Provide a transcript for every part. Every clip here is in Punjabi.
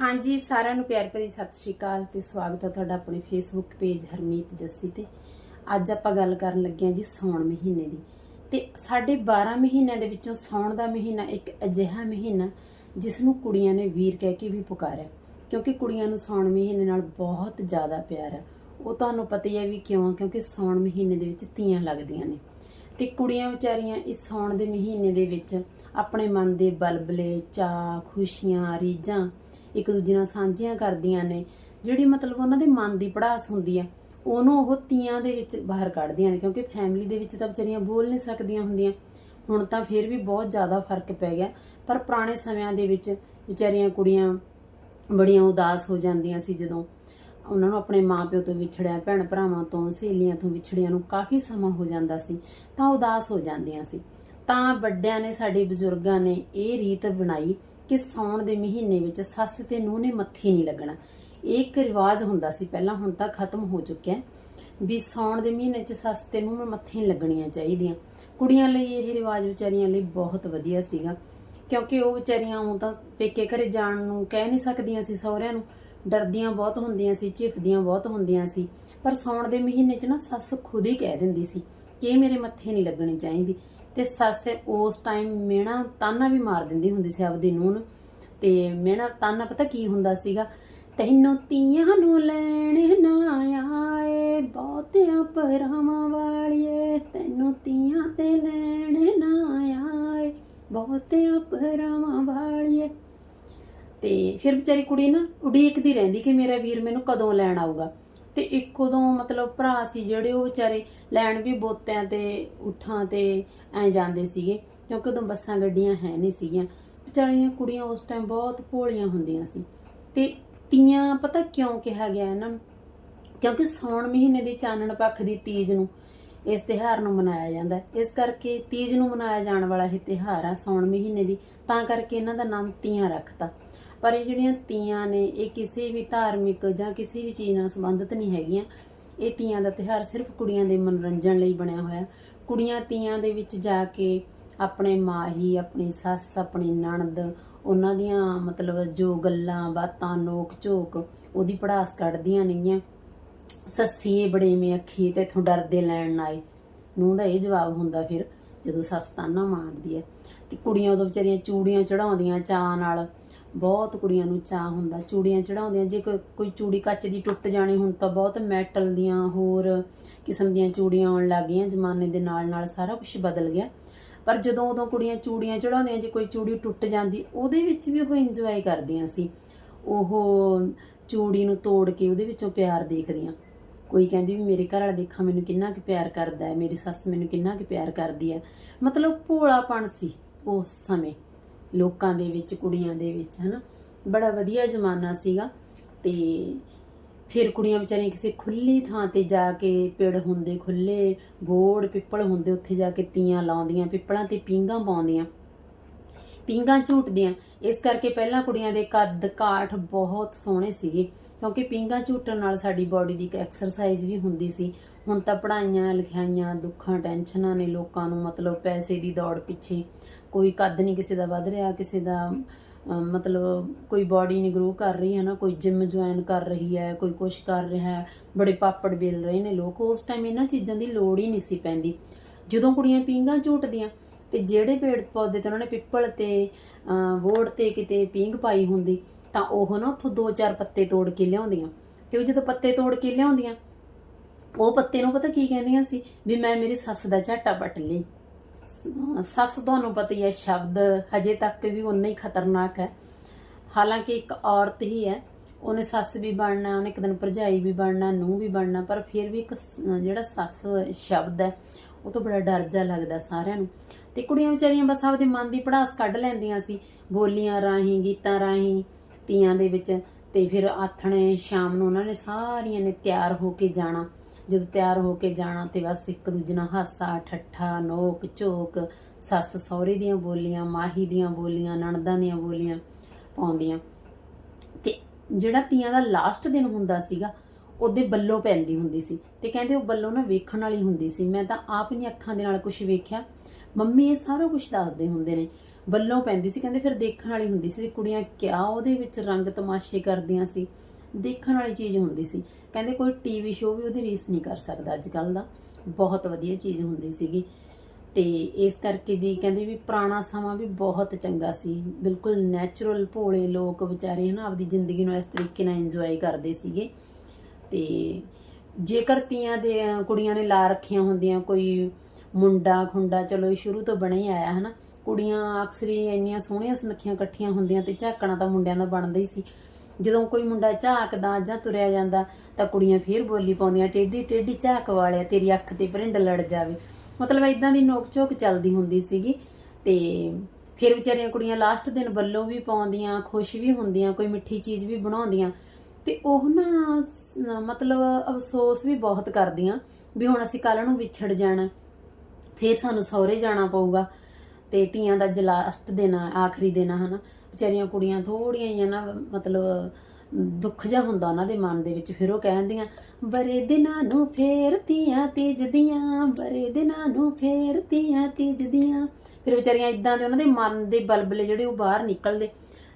ਹਾਂਜੀ, ਸਾਰਿਆਂ ਨੂੰ ਪਿਆਰ ਭਰੀ ਸਤਿ ਸ਼੍ਰੀ ਅਕਾਲ ਤੇ ਸਵਾਗਤ ਹੈ ਤੁਹਾਡਾ ਆਪਣੇ ਫੇਸਬੁੱਕ ਪੇਜ ਹਰਮੀਤ ਜੱਸੀ ਤੇ। ਅੱਜ ਆਪਾਂ ਗੱਲ ਕਰਨ ਲੱਗੇ ਹਾਂ ਜੀ ਸਾਉਣ ਮਹੀਨੇ ਦੀ। ਤੇ ਸਾਡੇ 12 ਮਹੀਨਿਆਂ ਦੇ ਵਿੱਚੋਂ ਸਾਉਣ ਦਾ ਮਹੀਨਾ ਇੱਕ ਅਜਿਹਾ ਮਹੀਨਾ ਜਿਸ ਨੂੰ ਕੁੜੀਆਂ ਨੇ ਵੀਰ ਕਹਿ ਕੇ ਵੀ ਪੁਕਾਰਿਆ। ਕਿਉਂਕਿ ਕੁੜੀਆਂ ਨੂੰ ਸਾਉਣ ਮਹੀਨੇ ਨਾਲ ਬਹੁਤ ਜ਼ਿਆਦਾ ਪਿਆਰ ਹੈ ਉਹ ਤੁਹਾਨੂੰ ਪਤਾ ਹੀ ਹੈ ਵੀ ਕਿਉਂ ਕਿਉਂਕਿ ਸਾਉਣ ਮਹੀਨੇ ਦੇ ਵਿੱਚ ਤੀਆਂ ਲੱਗਦੀਆਂ ਨੇ। ਤੇ ਕੁੜੀਆਂ ਵਿਚਾਰੀਆਂ ਇਸ ਸਾਉਣ ਦੇ ਮਹੀਨੇ ਦੇ ਵਿੱਚ ਆਪਣੇ ਮਨ ਦੇ ਬਲਬਲੇ, ਚਾਅ, ਖੁਸ਼ੀਆਂ, ਰੀਝਾਂ ਇੱਕ ਦੂਜੇ ਨਾਲ ਸਾਂਝੀਆਂ ਕਰਦੀਆਂ ਨੇ, ਜਿਹੜੀ ਮਤਲਬ ਉਹਨਾਂ ਦੇ ਮਨ ਦੀ ਪੜਾਸ ਹੁੰਦੀ ਆ, ਉਹਨੂੰ ਉਹ ਤੀਆਂ ਦੇ ਵਿੱਚ ਬਾਹਰ ਕੱਢਦੀਆਂ ਨੇ, ਕਿਉਂਕਿ ਫੈਮਿਲੀ ਦੇ ਵਿੱਚ ਤਾਂ ਵਿਚਾਰੀਆਂ ਬੋਲ ਨਹੀਂ ਸਕਦੀਆਂ ਹੁੰਦੀਆਂ। ਹੁਣ ਤਾਂ ਫਿਰ ਵੀ ਬਹੁਤ ਜ਼ਿਆਦਾ ਫ਼ਰਕ ਪੈ ਗਿਆ, ਪਰ ਪੁਰਾਣੇ ਸਮਿਆਂ ਦੇ ਵਿੱਚ ਵਿਚਾਰੀਆਂ ਕੁੜੀਆਂ ਬੜੀਆਂ ਉਦਾਸ ਹੋ ਜਾਂਦੀਆਂ ਸੀ ਜਦੋਂ ਉਹਨਾਂ ਨੂੰ ਆਪਣੇ ਮਾਪਿਓ ਤੋਂ ਵਿਛੜਿਆ, ਭੈਣ ਭਰਾਵਾਂ ਤੋਂ, ਸਹੇਲੀਆਂ ਤੋਂ ਵਿਛੜਿਆਂ ਨੂੰ ਕਾਫੀ ਸਮਾਂ ਹੋ ਜਾਂਦਾ ਸੀ, ਤਾਂ ਉਦਾਸ ਹੋ ਜਾਂਦੀਆਂ ਸੀ। ਤਾਂ ਵੱਡਿਆਂ ਨੇ, ਸਾਡੇ ਬਜ਼ੁਰਗਾਂ ਨੇ ਇਹ ਰੀਤ ਬਣਾਈ ਕਿ ਸਾਉਣ ਦੇ ਮਹੀਨੇ ਵਿੱਚ ਸੱਸ ਤੇ ਨੂੰਹ ਨੇ ਮੱਥੇ ਨਹੀਂ ਲੱਗਣਾ। ਇਹ ਇੱਕ ਰਿਵਾਜ ਹੁੰਦਾ ਸੀ, ਪਹਿਲਾਂ ਹੁਣ ਤਾਂ ਖਤਮ ਹੋ ਚੁੱਕਿਆ ਵੀ ਸਾਉਣ ਦੇ ਮਹੀਨੇ 'ਚ ਸੱਸ ਤੇ ਨੂੰਹ ਨੂੰ ਮੱਥੇ ਨਹੀਂ ਲੱਗਣੀਆਂ ਚਾਹੀਦੀਆਂ। ਕੁੜੀਆਂ ਲਈ ਇਹ ਰਿਵਾਜ ਵਿਚਾਰੀਆਂ ਲਈ ਬਹੁਤ ਵਧੀਆ ਸੀਗਾ, ਕਿਉਂਕਿ ਉਹ ਵਿਚਾਰੀਆਂ ਉਹ ਤਾਂ ਪੇਕੇ ਘਰੇ ਜਾਣ ਨੂੰ ਕਹਿ ਨਹੀਂ ਸਕਦੀਆਂ ਸੀ ਸਹੁਰਿਆਂ ਨੂੰ। ਡਰਦੀਆਂ ਬਹੁਤ ਹੁੰਦੀਆਂ ਸੀ, ਝਿਫਦੀਆਂ ਬਹੁਤ ਹੁੰਦੀਆਂ ਸੀ, ਪਰ ਸਾਉਣ ਦੇ ਮਹੀਨੇ 'ਚ ਨਾ ਸੱਸ ਖੁਦ ਹੀ ਕਹਿ ਦਿੰਦੀ ਸੀ ਕਿ ਇਹ ਮੇਰੇ ਮੱਥੇ ਨਹੀਂ ਲੱਗਣੀ ਚਾਹੀਦੀ। ਤੇ ਸੱਸ ਉਸ ਟਾਈਮ ਮਿਹਣਾ ਤਾਨਾ ਵੀ ਮਾਰ ਦਿੰਦੀ ਹੁੰਦੀ ਸੀ ਆਪਦੀ ਨੂੰਹ ਨੂੰ। ਤੇ ਮਿਹਣਾ ਤਾਨਾ ਪਤਾ ਕੀ ਹੁੰਦਾ ਸੀਗਾ? ਤੈਨੂੰ ਤੀਆਂ ਨੂੰ ਲੈਣ ਨਾ ਆਏ, ਬਹੁਤਿਆਂ ਪਰਾਵਾਂ ਵਾਲੀਏ, ਤੈਨੂੰ ਤੀਆਂ ਤੇ ਲੈਣ ਨਾ ਆਏ, ਬਹੁਤਿਆਂ ਪਰਾਵਾਂ ਵਾਲੀਏ। ਤੇ ਫਿਰ ਵਿਚਾਰੀ ਕੁੜੀ ਨਾ ਉਡੀਕਦੀ ਰਹਿੰਦੀ ਕਿ ਮੇਰਾ ਵੀਰ ਮੈਨੂੰ ਕਦੋਂ ਲੈਣ ਆਊਗਾ? ਤੇ ਇੱਕ ਉਦੋਂ ਮਤਲਬ ਭਰਾ ਸੀ ਜਿਹੜੇ ਉਹ ਵਿਚਾਰੇ ਲੈਣ ਵੀ ਬੋਤਿਆਂ ਤੇ, ਉਠਾਂ ਤੇ ਐ ਜਾਂਦੇ ਸੀਗੇ, ਕਿਉਂਕਿ ਉਦੋਂ ਬੱਸਾਂ ਗੱਡੀਆਂ ਹੈ ਨਹੀਂ ਸੀਗੀਆਂ। ਵਿਚਾਰੀਆਂ ਕੁੜੀਆਂ ਉਸ ਟਾਈਮ ਬਹੁਤ ਭੋਲੀਆਂ ਹੁੰਦੀਆਂ ਸੀ। ਤੇ ਤੀਆਂ ਪਤਾ ਕਿਉਂ ਕਿਹਾ ਗਿਆ ਇਹਨਾਂ ਨੂੰ? ਕਿਉਂਕਿ ਸੌਣ ਮਹੀਨੇ ਦੀ ਚਾਨਣ ਪੱਖ ਦੀ ਤੀਜ ਨੂੰ ਇਸ ਤਿਹਾਰ ਨੂੰ ਮਨਾਇਆ ਜਾਂਦਾ ਹੈ। ਇਸ ਕਰਕੇ ਤੀਜ ਨੂੰ ਮਨਾਇਆ ਜਾਣ ਵਾਲਾ ਇਹ ਤਿਹਾਰ ਆ ਸੌਣ ਮਹੀਨੇ ਦੀ। ਤਾਂ ਕਰਕੇ ਇਹਨਾਂ ਦਾ ਨਾਮ ਤੀਆਂ ਰੱਖਤਾ। ਪਰ ਇਹ ਜਿਹੜੀਆਂ ਤੀਆਂ ਨੇ, ਇਹ ਕਿਸੇ ਵੀ ਧਾਰਮਿਕ ਜਾਂ ਕਿਸੇ ਵੀ ਚੀਜ਼ ਨਾਲ ਸੰਬੰਧਿਤ ਨਹੀਂ ਹੈਗੀਆਂ। ਇਹ ਤੀਆਂ ਦਾ ਤਿਹਾਰ ਸਿਰਫ ਕੁੜੀਆਂ ਦੇ ਮਨੋਰੰਜਨ ਲਈ ਬਣਿਆ ਹੋਇਆ। ਕੁੜੀਆਂ ਤੀਆਂ ਦੇ ਵਿੱਚ ਜਾ ਕੇ ਆਪਣੇ ਮਾਹੀ, ਆਪਣੀ ਸੱਸ, ਆਪਣੀ ਨਣਦ, ਉਹਨਾਂ ਦੀਆਂ ਮਤਲਬ ਜੋ ਗੱਲਾਂ, ਬਾਤਾਂ ਨੋਕ ਝੋਕ ਉਹਦੀ ਪੜਾਸ ਕੱਢਦੀਆਂ ਨੇਗੀਆਂ। ਸੱਸੀਏ ਬੜੇ ਮੇ ਅੱਖੀ ਤੇ ਇਥੋਂ ਡਰਦੇ ਲੈਣ ਨਾ ਨੂੰ ਦਾ ਇਹ ਜਵਾਬ ਹੁੰਦਾ ਫਿਰ, ਜਦੋਂ ਸੱਸ ਤਾਨਾ ਮਾਰਦੀ ਹੈ। ਤੇ ਕੁੜੀਆਂ ਉਦੋਂ ਵਿਚਾਰੀਆਂ ਚੂੜੀਆਂ ਚੜਾਉਂਦੀਆਂ ਚਾਹ ਨਾਲ। ਬਹੁਤ ਕੁੜੀਆਂ ਨੂੰ ਚਾਹ ਹੁੰਦਾ, ਚੂੜੀਆਂ ਚੜਾਉਂਦੀਆਂ, ਜੇ ਕੋਈ ਕੋਈ ਚੂੜੀ ਕੱਚ ਦੀ ਟੁੱਟ ਜਾਣੀ ਹੁਣ ਤਾਂ ਬਹੁਤ ਮੈਟਲ ਦੀਆਂ ਹੋਰ ਕਿਸਮ ਦੀਆਂ ਚੂੜੀਆਂ ਆਉਣ ਲੱਗ ਗਈਆਂ, ਜ਼ਮਾਨੇ ਦੇ ਨਾਲ ਨਾਲ ਸਾਰਾ ਕੁਝ ਬਦਲ ਗਿਆ। ਪਰ ਜਦੋਂ ਉਦੋਂ ਕੁੜੀਆਂ ਚੂੜੀਆਂ ਚੜਾਉਂਦੀਆਂ, ਜੇ ਕੋਈ ਚੂੜੀ ਟੁੱਟ ਜਾਂਦੀ, ਉਹਦੇ ਵਿੱਚ ਵੀ ਉਹ ਇੰਜੋਏ ਕਰਦੀਆਂ ਸੀ। ਉਹ ਚੂੜੀ ਨੂੰ ਤੋੜ ਕੇ ਉਹਦੇ ਵਿੱਚੋਂ ਪਿਆਰ ਦੇਖਦੀਆਂ। ਕੋਈ ਕਹਿੰਦੀ ਵੀ ਮੇਰੇ ਘਰ ਵਾਲਾ ਦੇਖਾਂ ਮੈਨੂੰ ਕਿੰਨਾ ਕੁ ਪਿਆਰ ਕਰਦਾ ਹੈ, ਮੇਰੀ ਸੱਸ ਮੈਨੂੰ ਕਿੰਨਾ ਕੁ ਪਿਆਰ ਕਰਦੀ ਹੈ। ਮਤਲਬ ਭੋਲਾਪਣ ਸੀ ਉਸ ਸਮੇਂ। ਲੋਕਾਂ ਦੇ ਵਿੱਚ, ਕੁੜੀਆਂ ਦੇ ਵਿੱਚ, ਹਨਾ? ਬੜਾ ਵਧੀਆ ਜ਼ਮਾਨਾ ਸੀਗਾ ਤੇ ਫਿਰ ਕੁੜੀਆਂ ਵਿਚਾਰੀਆਂ ਕਿਸੇ ਖੁੱਲੀ ਥਾਂ ਤੇ ਜਾ ਕੇ ਪਿੜ ਹੁੰਦੇ ਖੁੱਲੇ ਬੋੜ, ਪਿੱਪਲ ਹੁੰਦੇ, ਉੱਥੇ ਜਾ ਕੇ ਤੀਆਂ ਲਾਉਂਦੀਆਂ, ਪਿੱਪਲਾਂ ਤੇ ਪੀਂਘਾਂ ਪਾਉਂਦੀਆਂ, ਪੀਂਘਾਂ ਝੂਟਦੀਆਂ। ਇਸ ਕਰਕੇ ਪਹਿਲਾਂ ਕੁੜੀਆਂ ਦੇ ਕੱਦ, ਕਾਠ ਬਹੁਤ ਸੋਹਣੇ ਸੀਗੇ, ਕਿਉਂਕਿ ਪੀਂਘਾਂ ਝੂਟਣ ਨਾਲ ਸਾਡੀ ਬਾਡੀ ਦੀ ਇੱਕ ਐਕਸਰਸਾਈਜ਼ ਵੀ ਹੁੰਦੀ ਸੀ। ਹੁਣ ਤਾਂ ਪੜਾਈਆਂ ਲਿਖਾਈਆਂ, ਦੁੱਖਾਂ, ਟੈਨਸ਼ਨਾਂ ਨੇ ਲੋਕਾਂ ਨੂੰ ਮਤਲਬ ਪੈਸੇ ਦੀ ਦੌੜ ਪਿੱਛੇ ਕੋਈ ਕੱਦ ਨਹੀਂ ਕਿਸੇ ਦਾ ਵੱਧ ਰਿਹਾ ਕਿਸੇ ਦਾ ਮਤਲਬ ਕੋਈ ਬਾਡੀ ਨਹੀਂ ਗਰੋ ਕਰ ਰਹੀ ਹੈ ਨਾ ਕੋਈ ਜਿਮ ਜੁਆਇਨ ਕਰ ਰਹੀ ਹੈ ਕੋਈ ਕੁਛ ਕਰ ਰਿਹਾ ਹੈ ਬੜੇ ਪਾਪੜ ਵੇਲ ਰਹੇ ਨੇ ਲੋਕ ਉਸ ਟਾਈਮ ਇਹਨਾਂ ਚੀਜ਼ਾਂ ਦੀ ਲੋੜ ਹੀ ਨਹੀਂ ਸੀ ਪੈਂਦੀ। ਜਦੋਂ ਕੁੜੀਆਂ ਪੀਂਘਾਂ ਝੂਟਦੀਆਂ ਤੇ ਜਿਹੜੇ ਪੇੜ ਪੌਦੇ ਤੇ ਉਹਨਾਂ ਨੇ ਪਿੱਪਲ ਤੇ ਅਮ, ਵੋੜ ਤੇ ਕਿਤੇ ਪੀਂਘ ਪਾਈ ਹੁੰਦੀ ਤਾਂ ਉਹ ਨਾ ਉੱਥੋਂ ਦੋ ਚਾਰ ਪੱਤੇ ਤੋੜ ਕੇ ਲਿਆਉਂਦੀਆਂ। ਤੇ ਉਹ ਜਦੋਂ ਪੱਤੇ ਤੋੜ ਕੇ ਲਿਆਉਂਦੀਆਂ ਉਹ ਪੱਤੇ ਨੂੰ ਪਤਾ ਕੀ ਕਹਿੰਦੀਆਂ ਸੀ? ਵੀ ਮੈਂ ਮੇਰੀ ਸੱਸ ਦਾ ਝਾਟਾ ਪੱਟ ਲਈ ਸੱਸ ਤੁਹਾਨੂੰ ਪਤਾ ਹੀ ਹੈ, ਸ਼ਬਦ ਹਜੇ ਤੱਕ ਵੀ ਉਨਾ ਹੀ ਖਤਰਨਾਕ ਹੈ। ਹਾਲਾਂਕਿ ਇੱਕ ਔਰਤ ਹੀ ਹੈ, ਉਹਨੇ ਸੱਸ ਵੀ ਬਣਨਾ ਉਹਨੇ ਇੱਕ ਦਿਨ ਭਰਜਾਈ ਵੀ ਬਣਨਾ, ਨੂੰਹ ਵੀ ਬਣਨਾ, ਪਰ ਫਿਰ ਵੀ ਇੱਕ ਸ- ਜਿਹੜਾ ਸੱਸ ਸ਼ਬਦ ਹੈ, ਉਹ ਤੋਂ ਬੜਾ ਡਰ ਜਾ ਲੱਗਦਾ ਸਾਰਿਆਂ ਨੂੰ। ਤੇ ਕੁੜੀਆਂ ਵਿਚਾਰੀਆਂ ਬਸ ਆਪਦੇ ਮਨ ਦੀ ਪੜਾਸ ਕੱਢ ਲੈਂਦੀਆਂ ਸੀ, ਬੋਲੀਆਂ ਰਾਹੀਂ, ਗੀਤਾਂ ਰਾਹੀਂ, ਤੀਆਂ ਦੇ ਵਿੱਚ, ਤੇ ਫਿਰ ਆਥਣੇ ਸ਼ਾਮ ਨੂੰ ਉਹਨਾਂ ਨੇ ਸਾਰੀਆਂ ਨੇ ਤਿਆਰ ਹੋ ਕੇ ਜਾਣਾ। ਜਦੋਂ ਤਿਆਰ ਹੋ ਕੇ ਜਾਣਾ ਤੇ ਬਸ ਇੱਕ ਦੂਜੇ ਨਾਲ ਹਾਸਾ, ਠੱਠਾ, ਨੋਕ, ਝੋਕ, ਸੱਸ ਸਹੁਰੇ ਦੀਆਂ ਬੋਲੀਆਂ, ਮਾਹੀ ਦੀਆਂ ਬੋਲੀਆਂ, ਨਣਦਾਂ ਦੀਆਂ ਬੋਲੀਆਂ ਪਾਉਂਦੀਆਂ। ਤੇ ਜਿਹੜਾ ਤੀਆਂ ਦਾ ਲਾਸਟ ਦਿਨ ਹੁੰਦਾ ਸੀਗਾ, ਉਹਦੇ ਬੱਲੋ ਪੈਂਦੀ ਹੁੰਦੀ ਸੀ। ਤੇ ਕਹਿੰਦੇ ਉਹ ਬੱਲੋ ਨਾ ਵੇਖਣ ਵਾਲੀ ਹੁੰਦੀ ਸੀ। ਮੈਂ ਤਾਂ ਆਪ ਨਹੀਂ ਅੱਖਾਂ ਦੇ ਨਾਲ ਕੁਝ ਵੇਖਿਆ। ਮੰਮੀ ਇਹ ਸਾਰਾ ਕੁਝ ਦੱਸਦੇ ਹੁੰਦੇ ਨੇ। ਬੱਲੋਂ ਪੈਂਦੀ ਸੀ, ਕਹਿੰਦੇ ਫਿਰ ਦੇਖਣ ਵਾਲੀ ਹੁੰਦੀ ਸੀ ਵੀ ਕੁੜੀਆਂ ਕਿਆ ਉਹਦੇ ਵਿੱਚ ਰੰਗ ਤਮਾਸ਼ੇ ਕਰਦੀਆਂ ਸੀ। ਦੇਖਣ ਵਾਲੀ ਚੀਜ਼ ਹੁੰਦੀ ਸੀ। ਕਹਿੰਦੇ ਕੋਈ ਟੀਵੀ ਸ਼ੋਅ ਵੀ ਉਹਦੀ ਰੀਸ ਨਹੀਂ ਕਰ ਸਕਦਾ ਅੱਜ ਕੱਲ ਦਾ। ਬਹੁਤ ਵਧੀਆ ਚੀਜ਼ ਹੁੰਦੀ ਸੀਗੀ। ਤੇ ਇਸ ਕਰਕੇ ਜੀ ਕਹਿੰਦੇ ਵੀ ਪੁਰਾਣਾ ਸਮਾਂ ਵੀ ਬਹੁਤ ਚੰਗਾ ਸੀ। ਬਿਲਕੁਲ ਨੈਚੁਰਲ ਭੋਲੇ ਲੋਕ ਵਿਚਾਰੇ ਹਨਾ ਆਪਦੀ ਜ਼ਿੰਦਗੀ ਨੂੰ ਇਸ ਤਰੀਕੇ ਨਾਲ ਇੰਜੋਏ ਕਰਦੇ ਸੀਗੇ। ਤੇ ਜੇਕਰ ਤੀਆਂ ਦੇ, ਕੁੜੀਆਂ ਨੇ ਲਾ ਰੱਖੀਆਂ ਹੁੰਦੀਆਂ, ਕੋਈ ਮੁੰਡਾ ਖੁੰਡਾ ਚਲੋ ਇਹ ਸ਼ੁਰੂ ਤੋਂ ਬਣੇ ਹੀ ਆਇਆ ਹਨਾ। ਕੁੜੀਆਂ ਅਕਸਰ ਹੀ ਇੰਨੀਆਂ ਸੋਹਣੀਆਂ ਸੁਨੱਖੀਆਂ ਇਕੱਠੀਆਂ ਹੁੰਦੀਆਂ ਤੇ ਝਾਕਣਾ ਤਾਂ ਮੁੰਡਿਆਂ ਦਾ ਬਣਦਾ ਹੀ ਸੀ। ਜਦੋਂ ਕੋਈ ਮੁੰਡਾ ਝਾਕਦਾ ਜਾਂ ਤੁਰਿਆ ਜਾਂਦਾ, ਤਾਂ ਕੁੜੀਆਂ ਫੇਰ ਬੋਲੀ ਪਾਉਂਦੀਆਂ, ਟੇਢੀ ਟੇਢੀ ਝਾਕ ਵਾਲਿਆ, ਤੇਰੀ ਅੱਖ ਤੇ ਪਰਿੰਡ ਲੜ ਜਾਵੇ। ਮਤਲਬ ਇਦਾਂ ਦੀ ਨੋਕ ਝੋਕ ਚੱਲਦੀ ਹੁੰਦੀ ਸੀਗੀ ਤੇ ਫਿਰ ਵਿਚਾਰੀਆਂ ਕੁੜੀਆਂ ਲਾਸਟ ਦਿਨ ਬੱਲੋਂ ਵੀ ਪਾਉਂਦੀਆਂ, ਖੁਸ਼ ਵੀ ਹੁੰਦੀਆਂ, ਕੋਈ ਮਿੱਠੀ ਚੀਜ਼ ਵੀ ਬਣਾਉਂਦੀਆਂ। ਤੇ ਉਹ ਨਾ ਮਤਲਬ ਅਫਸੋਸ ਵੀ ਬਹੁਤ ਕਰਦੀਆਂ ਵੀ ਹੁਣ ਅਸੀਂ ਕੱਲ ਨੂੰ ਵਿਛੜ ਜਾਣਾ, ਫਿਰ ਸਾਨੂੰ ਸਹੁਰੇ ਜਾਣਾ ਪਊਗਾ। ਤੇ ਧੀਆਂ ਦਾ ਲਾਸਟ ਦਿਨ ਆਖਰੀ ਦਿਨ ਆ, ਹਨਾ। ਵਿਚਾਰੀਆਂ ਕੁੜੀਆਂ ਥੋੜੀਆਂ ਜਿਹੀਆਂ ਨਾ, ਮਤਲਬ, ਦੁੱਖ ਜਿਹਾ ਹੁੰਦਾ ਉਹਨਾਂ ਦੇ ਮਨ ਦੇ ਵਿੱਚ, ਫਿਰ ਉਹ ਕਹਿੰਦੀਆਂ, ਬਰੇ ਦਿਨਾਂ ਨੂੰ ਫੇਰ ਧੀਆਂ ਤੀਜਦੀਆਂ, ਬਰੇ ਦਿਨਾਂ ਨੂੰ ਫੇਰ ਧੀਆਂ ਤੀਜਦੀਆਂ। ਫਿਰ ਵਿਚਾਰੀਆਂ ਇਦਾਂ ਦੇ ਉਹਨਾਂ ਦੇ ਮਨ ਦੇ ਬਲਬਲੇ ਜਿਹੜੇ ਉਹ ਬਾਹਰ ਨਿਕਲਦੇ।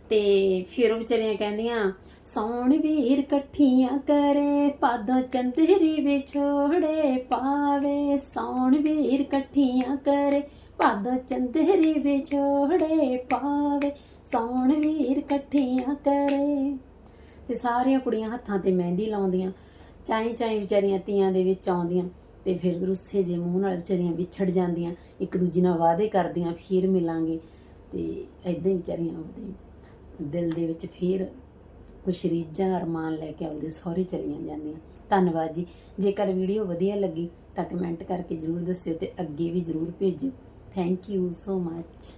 ਤੇ ਫਿਰ ਉਹ ਵਿਚਾਰੀਆਂ ਕਹਿੰਦੀਆਂ, ਸੌਣ ਵੀਰ ਇਕੱਠੀਆਂ ਕਰੇ, ਪਾਦੋਂ ਚੰਦਰੀ ਵਿਛੋੜੇ ਪਾਵੇ। ਸੌਣ ਵੀਰ ਇਕੱਠੀਆਂ ਕਰੇ, ਪਾਦੋਂ ਚੰਦਰੀ ਵਿਛੋੜੇ ਪਾਵੇ। ਸੌਣ ਵੀਰ ਇਕੱਠੀਆਂ ਕਰੇ। ਤੇ ਸਾਰੀਆਂ ਕੁੜੀਆਂ ਹੱਥਾਂ ਤੇ ਮਹਿੰਦੀ ਲਾਉਂਦੀਆਂ, ਚਾਈ ਚਾਈ ਵਿਚਾਰੀਆਂ ਤੀਆਂ ਦੇ ਵਿੱਚ ਆਉਂਦੀਆਂ, ਤੇ ਫਿਰ ਰੁੱਸੇ ਜੇ ਮੂੰਹ ਨਾਲ ਵਿਚਾਰੀਆਂ ਵਿਛੜ ਜਾਂਦੀਆਂ, ਇੱਕ ਦੂਜੀ ਨਾਲ ਵਾਅਦੇ ਕਰਦੀਆਂ, ਫਿਰ ਮਿਲਾਂਗੇ। ਤੇ ਐਦਾਂ ਹੀ ਵਿਚਾਰੀਆਂ ਆਪਦੇ ਦਿਲ ਦੇ ਵਿੱਚ ਫਿਰ ਕੁਛ ਰੀਝਾਂ ਅਰਮਾਨ ਲੈ ਕੇ ਆਪਦੇ ਸਹੁਰੇ ਚਲੀਆਂ ਜਾਂਦੀਆਂ। ਧੰਨਵਾਦ ਜੀ। ਜੇਕਰ ਵੀਡੀਓ ਵਧੀਆ ਲੱਗੀ ਤਾਂ ਕਮੈਂਟ ਕਰਕੇ ਜਰੂਰ ਦੱਸਿਓ ਤੇ ਅੱਗੇ ਵੀ ਜਰੂਰ ਭੇਜਿਓ। Thank you so much